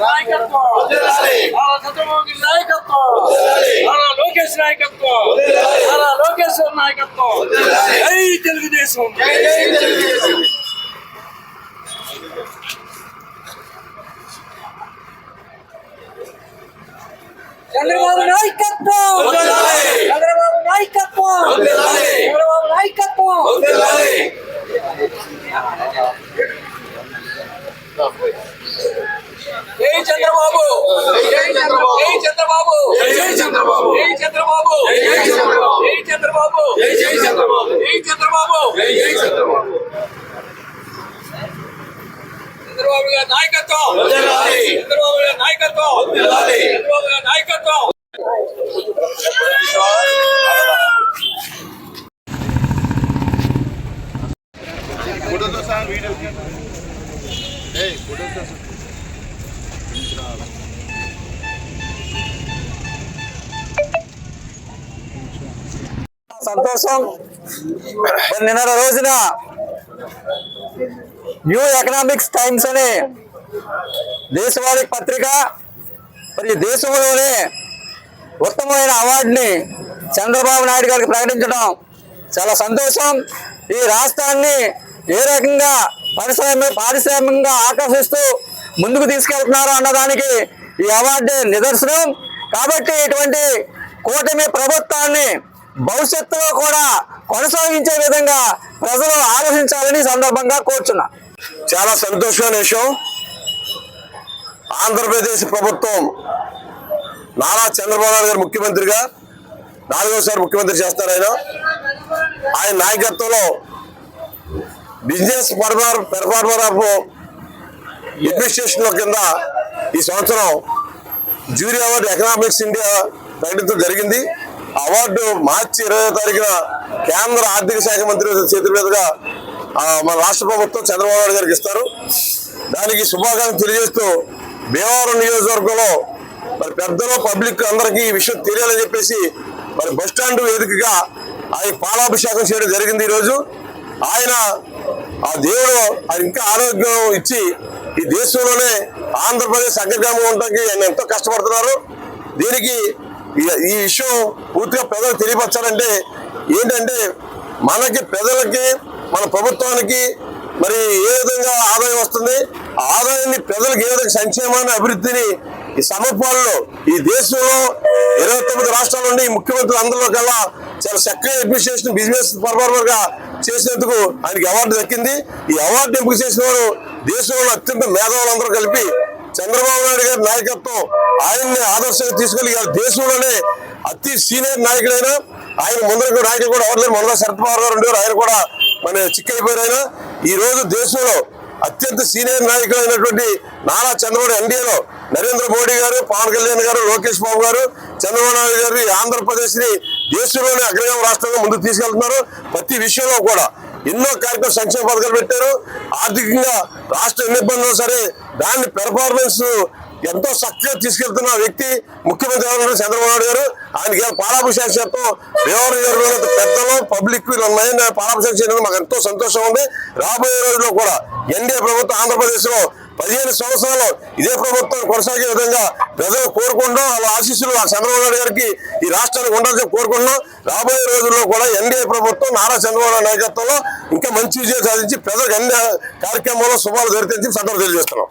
నాయకత్వం. లోకేశ్వర్ నాయకత్వం. జై తెలుగుదేశం జై జై తెలుగుదేశం చంద్రబాబు నాయకత్వం చంద్రబాబు నాయకత్వం చంద్రబాబు నాయకత్వం జై చంద్రబాబు జై చంద్రబాబు జై చంద్రబాబు జై చంద్రబాబు జై చంద్రబాబు జై చంద్రబాబు జై చంద్రబాబు జై చంద్రబాబు జై చంద్రబాబు జై జై చంద్రబాబు చంద్రబాబు గారి నాయకత్వం. చంద్రబాబు గారి నాయకత్వం. చంద్రబాబు గారి నాయకత్వం ఫోటోతో సహా వీడియో ఏ ఫోటోతో సహా సంతోషం నిన్న రోజున న్యూ ఎకనామిక్స్ టైమ్స్ అనే దేశవాళీ పత్రిక మరి దేశంలోనే ఉత్తమమైన అవార్డుని చంద్రబాబు నాయుడు గారికి ప్రకటించడం చాలా సంతోషం. ఈ రాష్ట్రాన్ని ఏ రకంగా పరిశ్రమ పారిశ్రామికంగా ఆకర్షిస్తూ ముందుకు తీసుకెళ్తున్నారు అన్నదానికి ఈ అవార్డు నిదర్శనం. కాబట్టి ఇటువంటి కూటమి ప్రభుత్వాన్ని భవిష్యత్తులో కూడా కొనసాగించే విధంగా ప్రజలు ఆలోచించాలని సందర్భంగా కోరుచున్నా. చాలా సంతోషమైన విషయం. ఆంధ్రప్రదేశ్ ప్రభుత్వం నారా చంద్రబాబు నాయుడు గారు ముఖ్యమంత్రిగా నాలుగోసారి ముఖ్యమంత్రి చేస్తారు ఆయన. ఆయన నాయకత్వంలో బిజినెస్ పర్ఫార్ పెర్ఫార్మర్ ఆఫ్ అడ్మినిస్ట్రేషన్ కింద ఈ సంవత్సరం జూరీ అవార్డు ఎకనామిక్స్ ఇండియా ప్రకటించడం జరిగింది. అవార్డు మార్చి ఇరవై తారీఖున కేంద్ర ఆర్థిక శాఖ మంత్రి చేతుల మీదుగా మన రాష్ట్ర ప్రభుత్వం చంద్రబాబు నాయుడు గారికి ఇస్తారు. దానికి శుభాకాంక్షలు తెలియజేస్తూ భీమవరం నియోజకవర్గంలో మరి పెద్దలు పబ్లిక్ అందరికీ ఈ విషయం తెలియాలని చెప్పేసి మరి బస్ స్టాండ్ వేదికగా ఆయన పాలాభిషేకం చేయడం జరిగింది ఈరోజు. ఆయన ఆ దేవుడు ఆయన ఇంకా ఆరోగ్యం ఇచ్చి ఈ దేశంలోనే ఆంధ్రప్రదేశ్ అగ్రగామి ఉండడానికి ఆయన ఎంతో కష్టపడుతున్నారు. దీనికి ఈ- ఈ విషయం పూర్తిగా ప్రజలకు తెలియపరచాలంటే ఏంటంటే మనకి ప్రజలకి మన ప్రభుత్వానికి మరి ఏ విధంగా ఆదాయం వస్తుంది ఆదాయాన్ని ప్రజలకు ఏ విధంగా సంక్షేమాన్ని అభివృద్ధిని ఈ సమపాలలో ఈ దేశంలో ఇరవై తొమ్మిది రాష్ట్రాల నుండి ముఖ్యమంత్రులు అందరిలో కల్లా చాలా చక్కగా అడ్మినిస్ట్రేషన్ బిజినెస్ పర్ఫార్మర్గా చేసినందుకు ఆయనకి అవార్డు దక్కింది. ఈ అవార్డు ఎంపిక చేసిన వారు దేశంలో అత్యంత మేధావులందరూ కలిపి చంద్రబాబు నాయుడు గారి నాయకత్వం ఆయన్ని ఆదర్శంగా తీసుకెళ్ళి దేశంలోనే అతి సీనియర్ నాయకుడైన ఆయన ముందర నాయకులు కూడా ఎవరు లేరు. మొదల శరత్పవార్ గారు ఉండేవారు. ఆయన కూడా మన చిక్కైపోయారు ఈ రోజు దేశంలో అత్యంత సీనియర్ నాయకులు అయినటువంటి నారా చంద్రబాబు ఎన్డీఏలో నరేంద్ర మోడీ గారు పవన్ కళ్యాణ్ గారు లోకేష్ బాబు గారు చంద్రబాబు నాయుడు గారు ఆంధ్రప్రదేశ్ని దేశంలోనే అగ్రగామ రాష్ట్రంగా ముందుకు తీసుకెళ్తున్నారు. ప్రతి విషయంలో కూడా ఎన్నో కార్యక్రమ సంక్షేమ పథకాలు పెట్టారు. ఆర్థికంగా రాష్ట్రం ఎన్ని ఇబ్బందులు సరే దాన్ని పెర్ఫార్మెన్స్ ఎంతో చక్కగా తీసుకెళ్తున్న వ్యక్తి ముఖ్యమంత్రి ఎవరు చంద్రబాబు నాయుడు గారు. ఆయనకి ఇవాళ పాలాభిషేకం చేస్తాం? దేవరం పెద్దలు పబ్లిక్ వీళ్ళ పాలాభిషేకం చేయడం మాకు ఎంతో సంతోషం ఉంది. రాబోయే రోజుల్లో కూడా ఎన్డీఏ ప్రభుత్వం ఆంధ్రప్రదేశ్లో పదిహేను సంవత్సరాలు ఇదే ప్రభుత్వం కొనసాగే విధంగా ప్రజలు కోరుకుంటాం వాళ్ళ ఆశీస్సులు ఆ చంద్రబాబు నాయుడు గారికి ఈ రాష్ట్రానికి ఉండాలని కోరుకుంటున్నాం రాబోయే రోజుల్లో కూడా ఎన్డీఏ ప్రభుత్వం నారా చంద్రబాబు నాయకత్వంలో ఇంకా మంచి విజయం సాధించి ప్రజలకు అన్ని కార్యక్రమాల్లో శుభాలు జరిపించి సందర్భం తెలియజేస్తున్నాం.